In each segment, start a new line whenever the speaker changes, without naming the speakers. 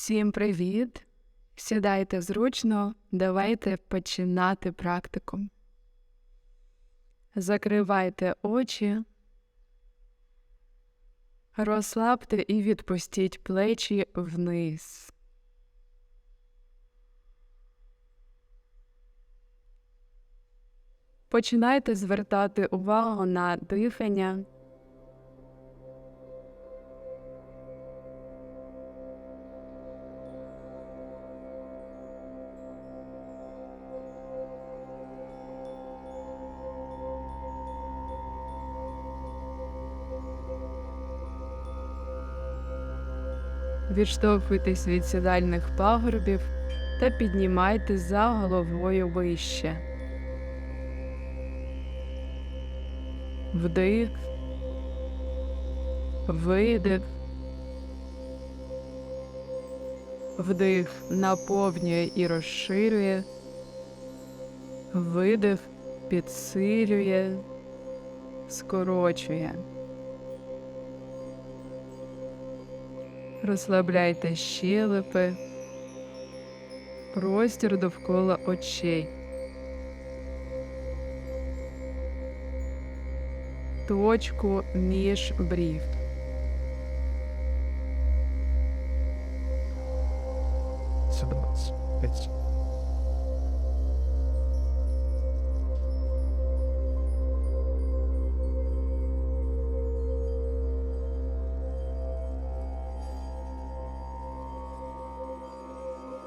Всім привіт! Сідайте зручно, давайте починати практику. Закривайте очі, розслабте і відпустіть плечі вниз. Починайте звертати увагу на дихання. Відштовхуйтесь від сідальних пагорбів та піднімайтесь за головою вище. Вдих, видих. Вдих наповнює і розширює, видих підсилює, скорочує. Розслабляйте щелепи, простір довкола очей. Точку між брів.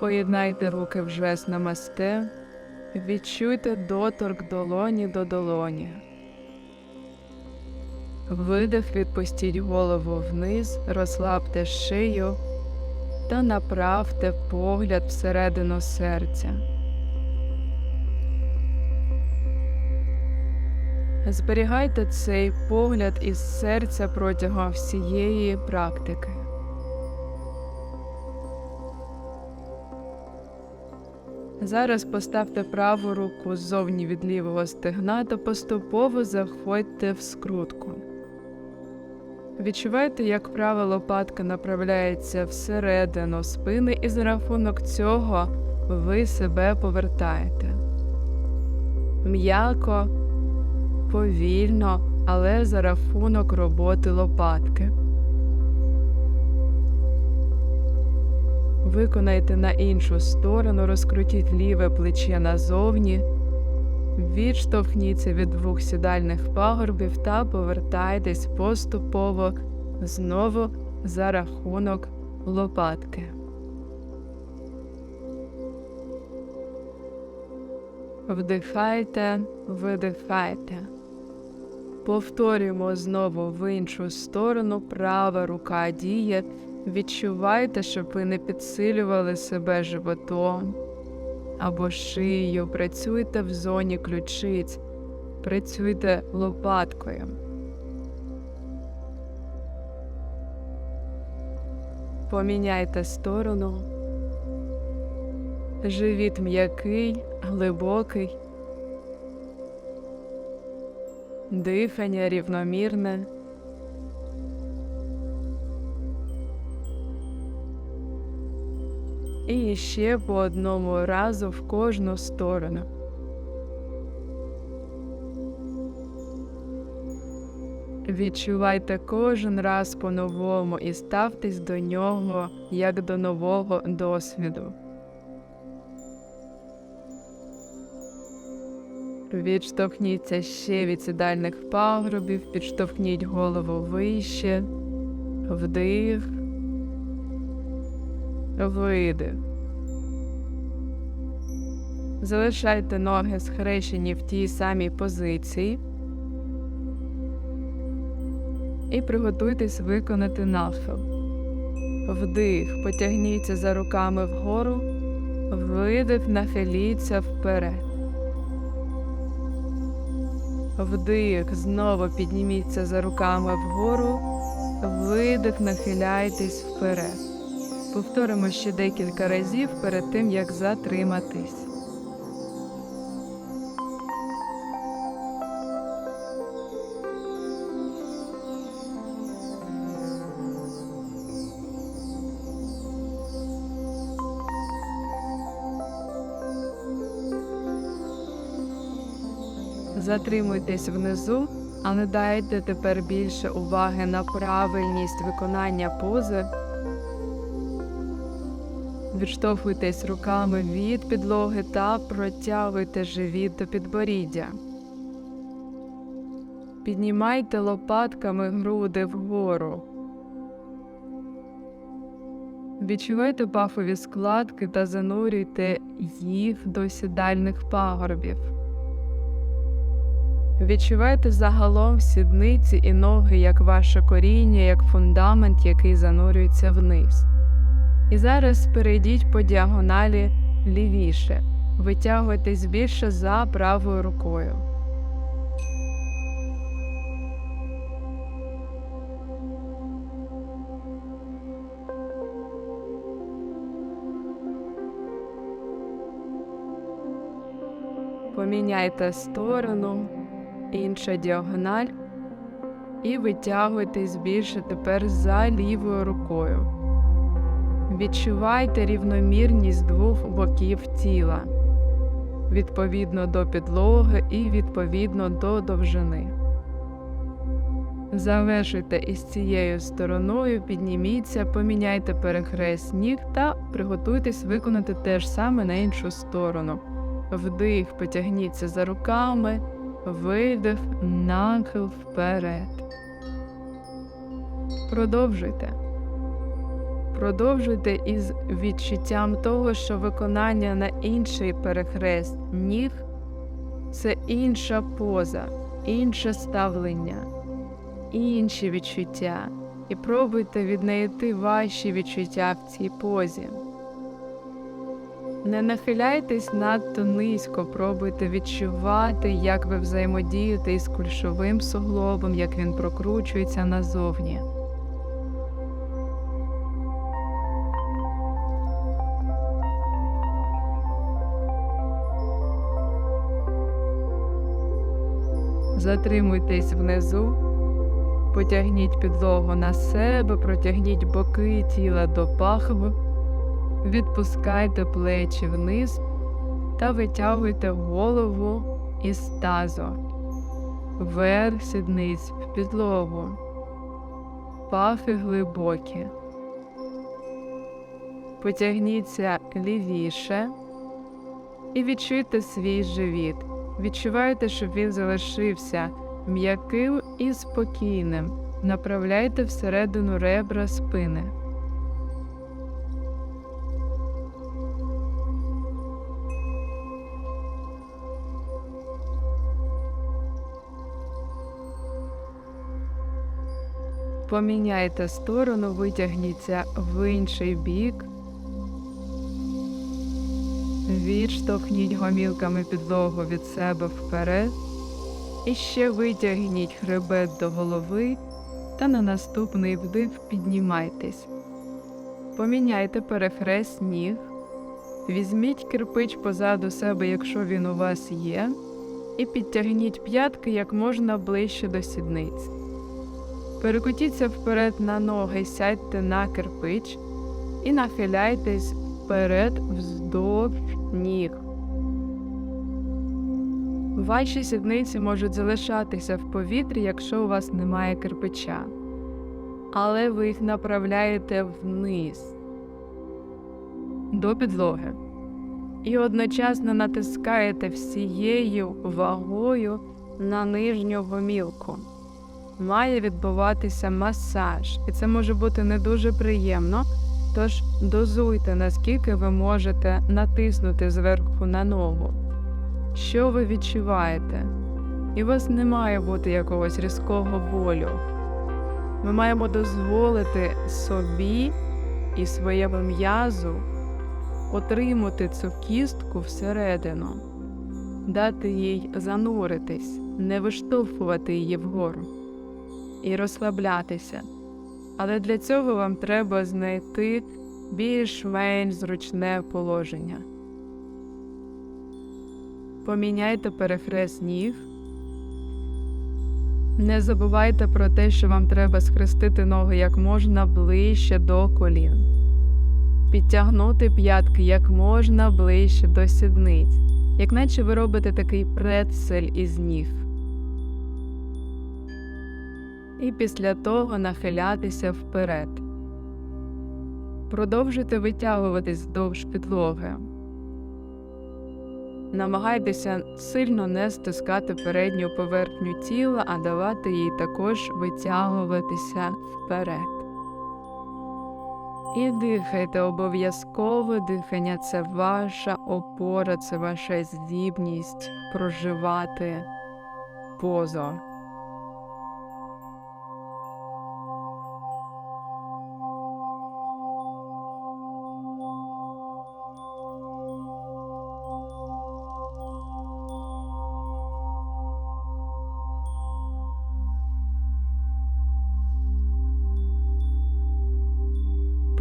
Поєднайте руки в жест намасте, відчуйте доторк долоні до долоні. Видих, відпустіть голову вниз, розслабте шию та направте погляд всередину серця. Зберігайте цей погляд із серця протягом всієї практики. Зараз поставте праву руку ззовні від лівого стегна та поступово заходьте в скрутку. Відчувайте, як права лопатка направляється всередину спини, і за рахунок цього ви себе повертаєте. М'яко, повільно, але за рахунок роботи лопатки. Виконайте на іншу сторону, розкрутіть ліве плече назовні, відштовхніться від двох сідальних пагорбів та повертайтесь поступово знову за рахунок лопатки. Вдихайте, видихайте. Повторюємо знову в іншу сторону, права рука діє. Відчувайте, щоб ви не підсилювали себе животом або шиєю. Працюйте в зоні ключиць, працюйте лопаткою. Поміняйте сторону. Живіт м'який, глибокий. Дихання рівномірне. І ще по одному разу в кожну сторону. Відчувайте кожен раз по-новому і ставтесь до нього як до нового досвіду. Відштовхніться ще від сідальних пагробів, підштовхніть голову вище, вдих, видих. Залишайте ноги схрещені в тій самій позиції і приготуйтесь виконати нахил. Вдих, потягніться за руками вгору, видих, нахиліться вперед. Вдих, знову підніміться за руками вгору, видих, нахиляйтесь вперед. Повторимо ще декілька разів перед тим, як затриматись. Затримуйтесь внизу, а не дайте тепер більше уваги на правильність виконання пози. Відштовхуйтесь руками від підлоги та протягуйте живіт до підборіддя. Піднімайте лопатками груди вгору. Відчувайте пахові складки та занурюйте їх до сідальних пагорбів. Відчувайте загалом сідниці і ноги як ваше коріння, як фундамент, який занурюється вниз. І зараз перейдіть по діагоналі лівіше. Витягуйтесь більше за правою рукою. Поміняйте сторону, інша діагональ, і витягуйтесь більше тепер за лівою рукою. Відчувайте рівномірність двох боків тіла відповідно до підлоги і відповідно до довжини. Завершуйте із цією стороною, підніміться, поміняйте перехрест ніг та приготуйтесь виконати те ж саме на іншу сторону. Вдих, потягніться за руками, видих, нахил вперед. Продовжуйте. Продовжуйте із відчуттям того, що виконання на інший перехрест ніг це інша поза, інше ставлення, інші відчуття. І пробуйте віднайти ваші відчуття в цій позі. Не нахиляйтесь надто низько, пробуйте відчувати, як ви взаємодієте із кульшовим суглобом, як він прокручується назовні. Затримуйтесь внизу, потягніть підлогу на себе, протягніть боки тіла до пахви, відпускайте плечі вниз та витягуйте голову із тазу, вверх сідниць в підлогу, пахи глибокі. Потягніться лівіше і відчуйте свій живіт. Відчувайте, щоб він залишився м'яким і спокійним. Направляйте всередину ребра спини. Поміняйте сторону, витягніться в інший бік. Відштовхніть гомілками підлогу від себе вперед. І ще витягніть хребет до голови та на наступний вдих піднімайтесь. Поміняйте перехрест ніг. Візьміть кирпич позаду себе, якщо він у вас є, і підтягніть п'ятки як можна ближче до сідниць. Перекотіться вперед на ноги, сядьте на кирпич і нахиляйтесь вперед вздовж ніг. Ваші сідниці можуть залишатися в повітрі, якщо у вас немає кирпича, але ви їх направляєте вниз до підлоги і одночасно натискаєте всією вагою на нижню гомілку. Має відбуватися масаж, і це може бути не дуже приємно. Тож дозуйте, наскільки ви можете натиснути зверху на ногу. Що ви відчуваєте? І у вас не має бути якогось різкого болю. Ми маємо дозволити собі і своєму м'язу отримати цю кістку всередину, дати їй зануритись, не виштовхувати її вгору і розслаблятися. Але для цього вам треба знайти більш-менш зручне положення. Поміняйте перехрест ніг. Не забувайте про те, що вам треба схрестити ноги як можна ближче до колін, підтягнути п'ятки як можна ближче до сідниць, як наче ви робите такий предсель із ніг. І після того нахилятися вперед. Продовжуйте витягуватись вздовж підлоги. Намагайтеся сильно не стискати передню поверхню тіла, а давати їй також витягуватися вперед. І дихайте обов'язково дихання це ваша опора, це ваша здібність проживати позу.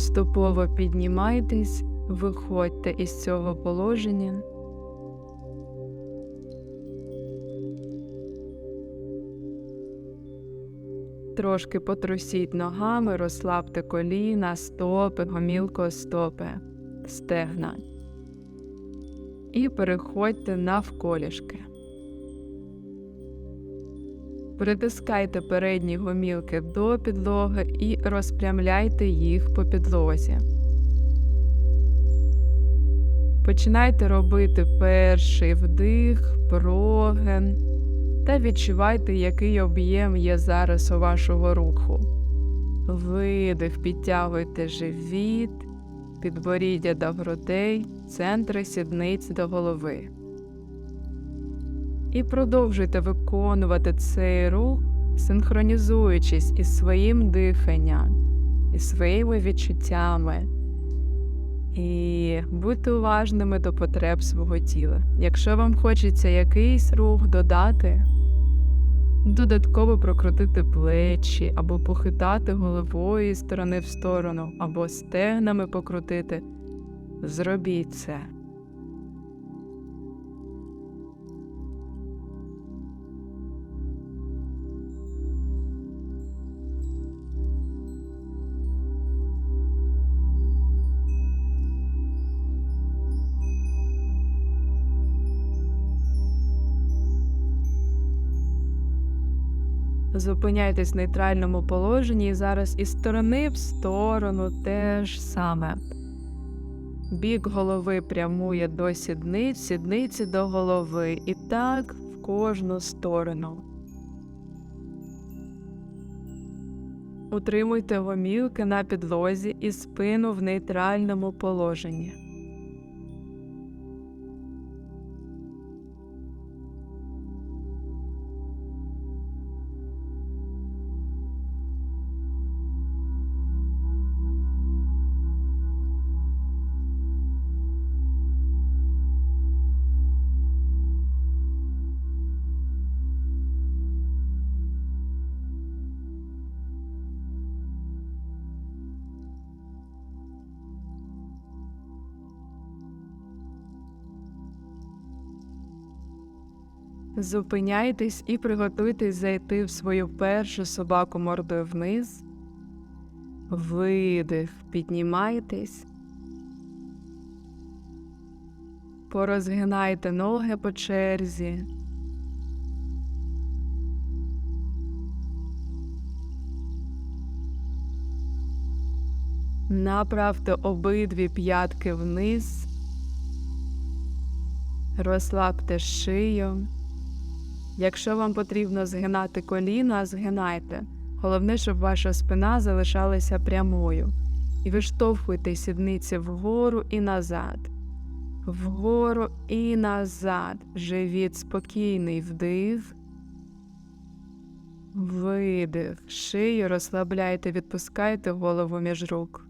Поступово піднімайтесь, виходьте із цього положення. Трошки потрусіть ногами, розслабте коліна, стопи, гомілко стопи, стегна. І переходьте навколішки. Притискайте передні гомілки до підлоги і розпрямляйте їх по підлозі. Починайте робити перший вдих, прогин та відчувайте, який об'єм є зараз у вашого руху. Видих, підтягуйте живіт, підборіддя до грудей, центри сідниць до голови. І продовжуйте виконувати цей рух, синхронізуючись із своїм диханням, із своїми відчуттями. І будьте уважними до потреб свого тіла. Якщо вам хочеться якийсь рух додати, додатково прокрутити плечі або похитати головою із сторони в сторону, або стегнами покрутити, зробіть це. Зупиняйтесь в нейтральному положенні і зараз із сторони в сторону те ж саме. Бік голови прямує до сідниць, сідниці до голови. І так в кожну сторону. Утримуйте гомілки на підлозі і спину в нейтральному положенні. Зупиняйтесь і приготуйтесь зайти в свою першу собаку мордою вниз. Видих, піднімайтесь. Порозгинайте ноги по черзі. Направте обидві п'ятки вниз. Розслабте шию. Якщо вам потрібно згинати коліна, згинайте. Головне, щоб ваша спина залишалася прямою. І виштовхуйте сідниці вгору і назад. Вгору і назад. Живіт спокійний вдих. Видих. Шию розслабляйте, відпускайте голову між рук.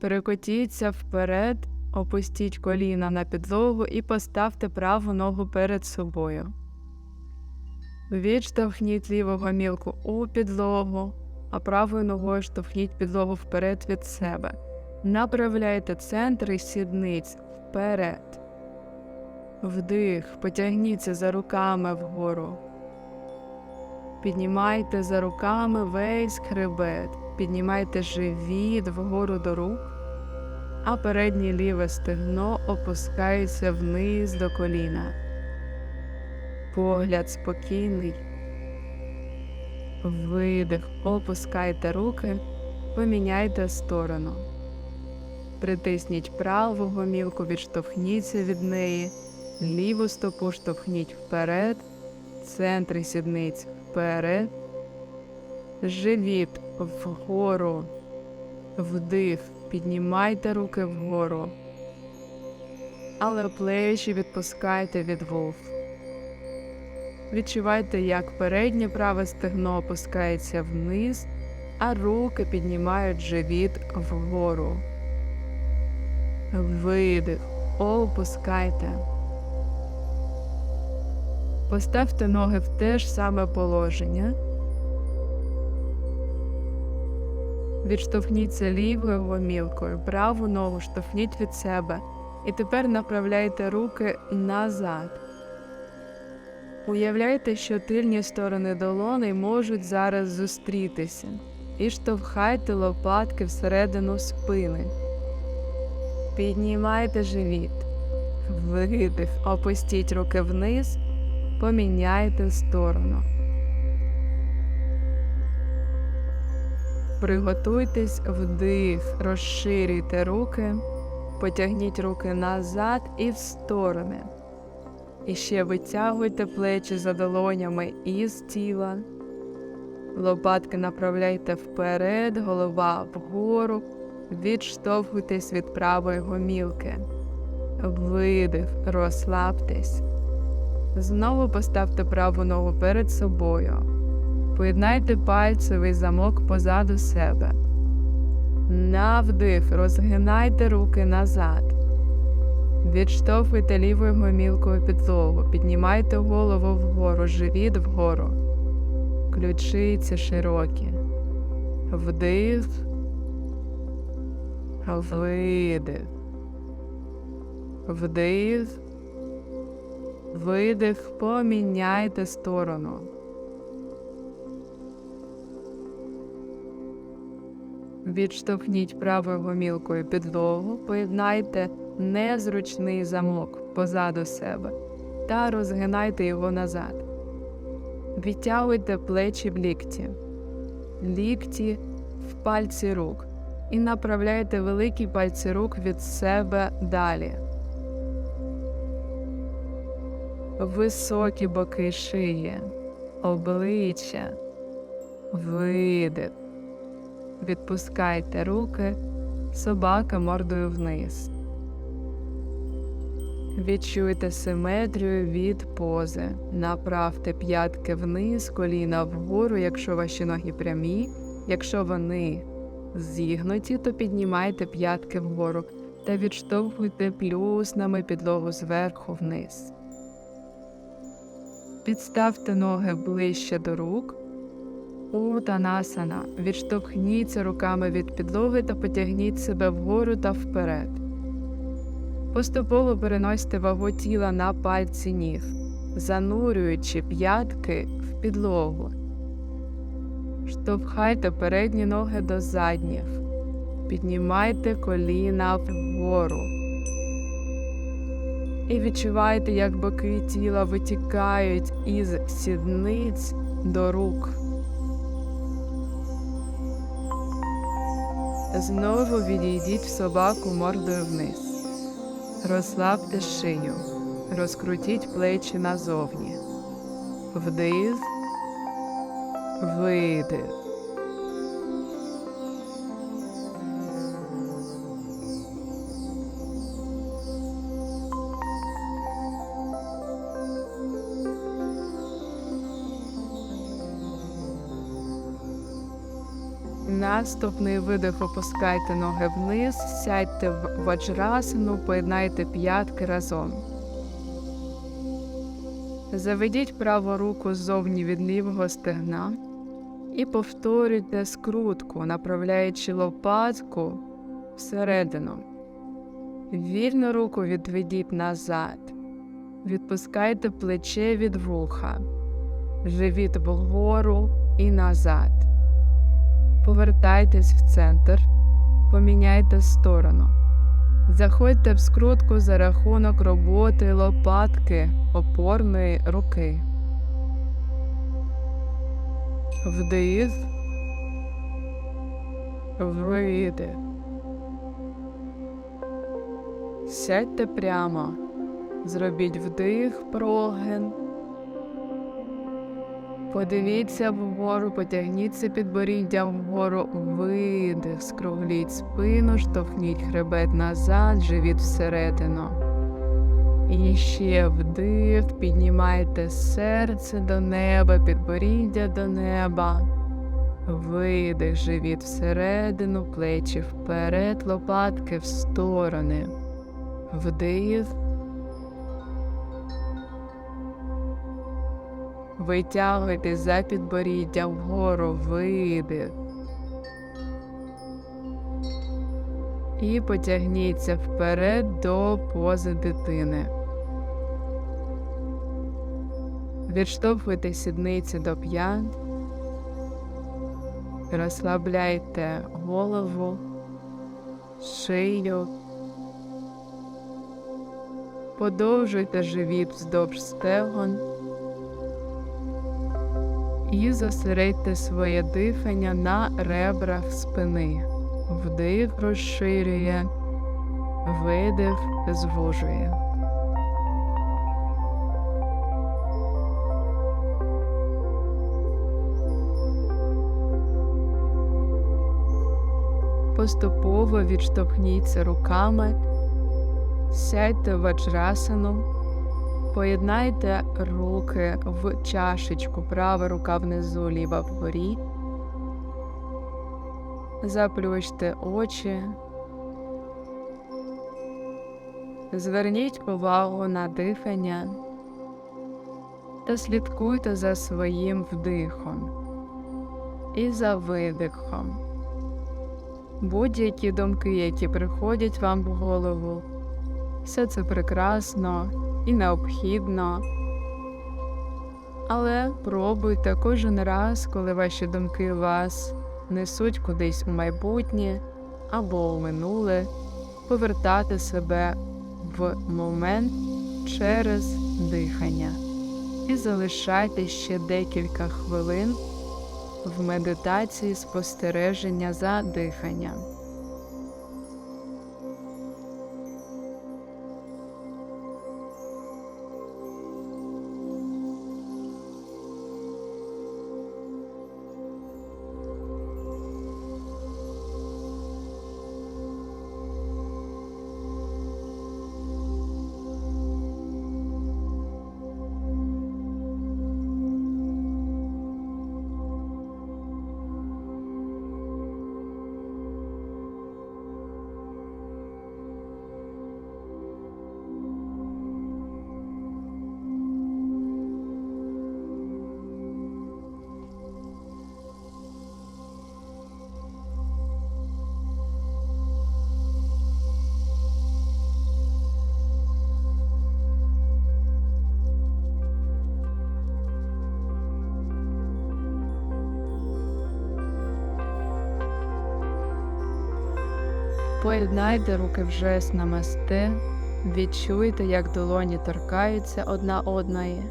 Перекотіться вперед, опустіть коліна на підлогу і поставте праву ногу перед собою. Відштовхніть ліву гомілку у підлогу, а правою ногою штовхніть підлогу вперед від себе. Направляйте центри сідниць вперед. Вдих, потягніться за руками вгору. Піднімайте за руками весь хребет. Піднімайте живіт вгору до рук. а переднє ліве стегно опускається вниз до коліна. Погляд спокійний. Видих, опускайте руки, поміняйте сторону. Притисніть праву гомілку, відштовхніться від неї, ліву стопу штовхніть вперед, центри сідниць вперед, живіт вгору, вдих, піднімайте руки вгору, але плечі відпускайте від вух. Відчувайте, як переднє праве стегно опускається вниз, а руки піднімають живіт вгору. Видих, опускайте. Поставте ноги в те ж саме положення. Відштовхніться лівою гомілкою, праву ногу штовхніть від себе. І тепер направляйте руки назад. Уявляйте, що тильні сторони долоней можуть зараз зустрітися, і штовхайте лопатки всередину спини. Піднімайте живіт. Видих, опустіть руки вниз, поміняйте сторону. Приготуйтесь вдих, розширюйте руки, потягніть руки назад і в сторони. І ще витягуйте плечі за долонями із тіла. Лопатки направляйте вперед, голова вгору, відштовхуйтесь від правої гомілки. Видих, розслабтесь. Знову поставте праву ногу перед собою. Поєднайте пальцевий замок позаду себе. На вдих розгинайте руки назад. Відштовхуйте лівою гомілкою підлогу, піднімайте голову вгору, живіт вгору. Ключиці широкі. Вдих. Видих. Вдих. Видих. Поміняйте сторону. Відштовхніть правою гомілкою підлогу, поєднайте незручний замок позаду себе та розгинайте його назад. Відтягуйте плечі в лікті, лікті в пальці рук і направляйте великі пальці рук від себе далі. Високі боки шиї, обличчя, видих. Відпускайте руки, собака мордою вниз. Відчуйте симетрію від пози. Направте п'ятки вниз, коліна вгору, якщо ваші ноги прямі. Якщо вони зігнуті, то піднімайте п'ятки вгору та відштовхуйте плюснами підлогу зверху вниз. Підставте ноги ближче до рук. Утанасана. Відштовхніться руками від підлоги та потягніть себе вгору та вперед. Поступово переносьте вагу тіла на пальці ніг, занурюючи п'ятки в підлогу. Штовхайте передні ноги до задніх. Піднімайте коліна вгору. І відчувайте, як боки тіла витікають із сідниць до рук. Знову відійдіть в собаку мордою вниз. Розслабте шию, розкрутіть плечі назовні. Вдих, видих. Наступний видих опускайте ноги вниз, сядьте в ваджрасану, поєднайте п'ятки разом. Заведіть праву руку ззовні від лівого стегна і повторюйте скрутку, направляючи лопатку всередину. Вільну руку відведіть назад. Відпускайте плече від вуха, живіт вгору і назад. Повертайтесь в центр, поміняйте сторону. Заходьте в скрутку за рахунок роботи лопатки опорної руки. Вдих. Видих. Сядьте прямо. Зробіть вдих, прогин. Подивіться вгору, потягніться підборіддя вгору, видих, скругліть спину, штовхніть хребет назад, живіт всередину. І ще вдих, піднімайте серце до неба, підборіддя до неба. Видих, живіт всередину, плечі вперед, лопатки в сторони. Вдих. Витягуйте за підборіддя вгору видих. І потягніться вперед до пози дитини. Відштовхуйте сідниці до п'ят. Розслабляйте голову, шию. Подовжуйте живіт вздовж стегон і зосередьте своє дихання на ребрах спини. Вдих розширює, видих звужує. Поступово відштовхніться руками, сядьте в ваджрасану, поєднайте руки в чашечку, права рука внизу, ліва вгорі. Заплющте очі. Зверніть увагу на дихання та слідкуйте за своїм вдихом і за видихом. Будь-які думки, які приходять вам в голову, все це прекрасно і необхідно. Але пробуйте кожен раз, коли ваші думки вас несуть кудись у майбутнє або у минуле, повертати себе в момент через дихання і залишайте ще декілька хвилин в медитації спостереження за диханням. Поєднайте руки в жест намасте, відчуйте, як долоні торкаються одна одної.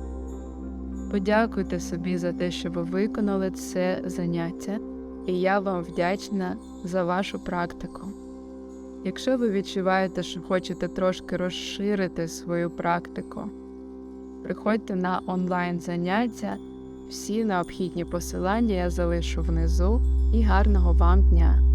Подякуйте собі за те, що ви виконали це заняття, і я вам вдячна за вашу практику. Якщо ви відчуваєте, що хочете трошки розширити свою практику, приходьте на онлайн заняття. Всі необхідні посилання я залишу внизу і гарного вам дня!